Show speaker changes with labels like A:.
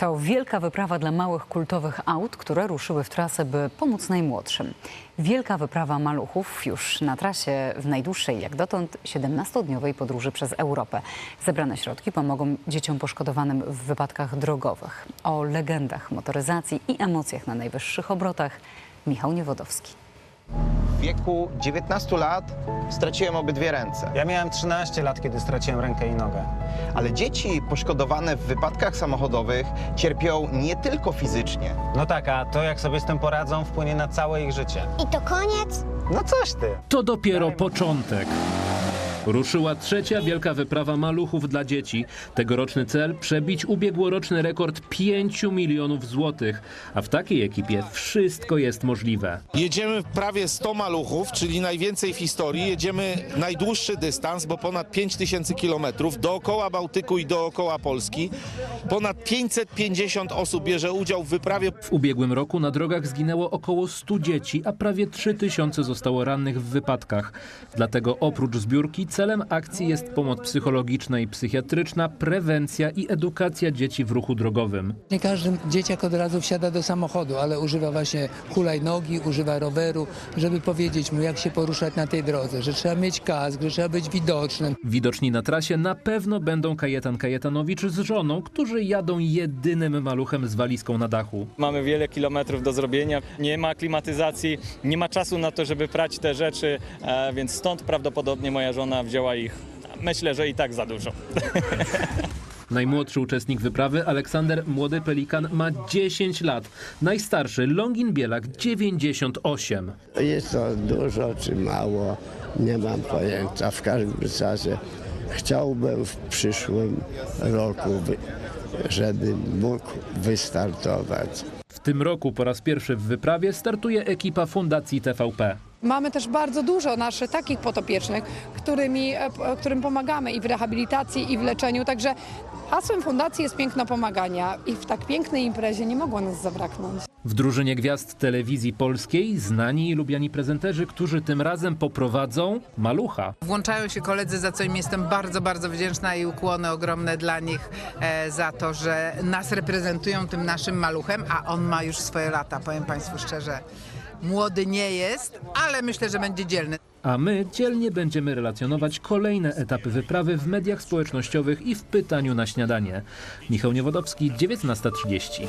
A: To wielka wyprawa dla małych kultowych aut, które ruszyły w trasę, by pomóc najmłodszym. Wielka wyprawa maluchów już na trasie w najdłuższej jak dotąd 17-dniowej podróży przez Europę. Zebrane środki pomogą dzieciom poszkodowanym w wypadkach drogowych. O legendach motoryzacji i emocjach na najwyższych obrotach Michał Niewodowski.
B: W wieku 19 lat straciłem obydwie ręce.
C: Ja miałem 13 lat, kiedy straciłem rękę i nogę.
B: Ale dzieci poszkodowane w wypadkach samochodowych cierpią nie tylko fizycznie.
C: No tak, a to jak sobie z tym poradzą, wpłynie na całe ich życie.
D: I to koniec?
C: No coś ty.
E: To dopiero początek. Ruszyła trzecia wielka wyprawa maluchów dla dzieci. Tegoroczny cel przebić ubiegłoroczny rekord 5 milionów złotych. A w takiej ekipie wszystko jest możliwe.
F: Jedziemy prawie 100 maluchów, czyli najwięcej w historii. Jedziemy najdłuższy dystans, bo ponad 5000 kilometrów dookoła Bałtyku i dookoła Polski. Ponad 550 osób bierze udział w wyprawie.
E: W ubiegłym roku na drogach zginęło około 100 dzieci, a prawie 3 tysiące zostało rannych w wypadkach. Dlatego oprócz zbiórki celem akcji jest pomoc psychologiczna i psychiatryczna, prewencja i edukacja dzieci w ruchu drogowym.
G: Nie każdy dzieciak od razu wsiada do samochodu, ale używa właśnie hulajnogi, używa roweru, żeby powiedzieć mu, jak się poruszać na tej drodze, że trzeba mieć kask, że trzeba być widocznym.
E: Widoczni na trasie na pewno będą Kajetan Kajetanowicz z żoną, którzy jadą jedynym maluchem z walizką na dachu.
H: Mamy wiele kilometrów do zrobienia, nie ma klimatyzacji, nie ma czasu na to, żeby prać te rzeczy, e, więc stąd prawdopodobnie moja żona wzięła ich, myślę, że i tak za dużo.
E: Najmłodszy uczestnik wyprawy, Aleksander Młody Pelikan, ma 10 lat. Najstarszy, Longin Bielak, 98.
I: Jest to dużo czy mało, nie mam pojęcia. W każdym razie chciałbym w przyszłym roku, żeby mógł wystartować.
E: W tym roku po raz pierwszy w wyprawie startuje ekipa Fundacji TVP.
J: Mamy też bardzo dużo naszych takich potopiecznych, którymi, e, p- którym pomagamy i w rehabilitacji, i w leczeniu. Także hasłem fundacji jest piękno pomagania i w tak pięknej imprezie nie mogło nas zabraknąć.
E: W drużynie gwiazd telewizji polskiej znani i lubiani prezenterzy, którzy tym razem poprowadzą malucha.
K: Włączają się koledzy, za co im jestem bardzo, bardzo wdzięczna i ukłony ogromne dla nich e, za to, że nas reprezentują tym naszym maluchem, a on ma już swoje lata, powiem Państwu szczerze. Młody nie jest, ale myślę, że będzie dzielny.
E: A my dzielnie będziemy relacjonować kolejne etapy wyprawy w mediach społecznościowych i w pytaniu na śniadanie. Michał Niewodowski, 19.30.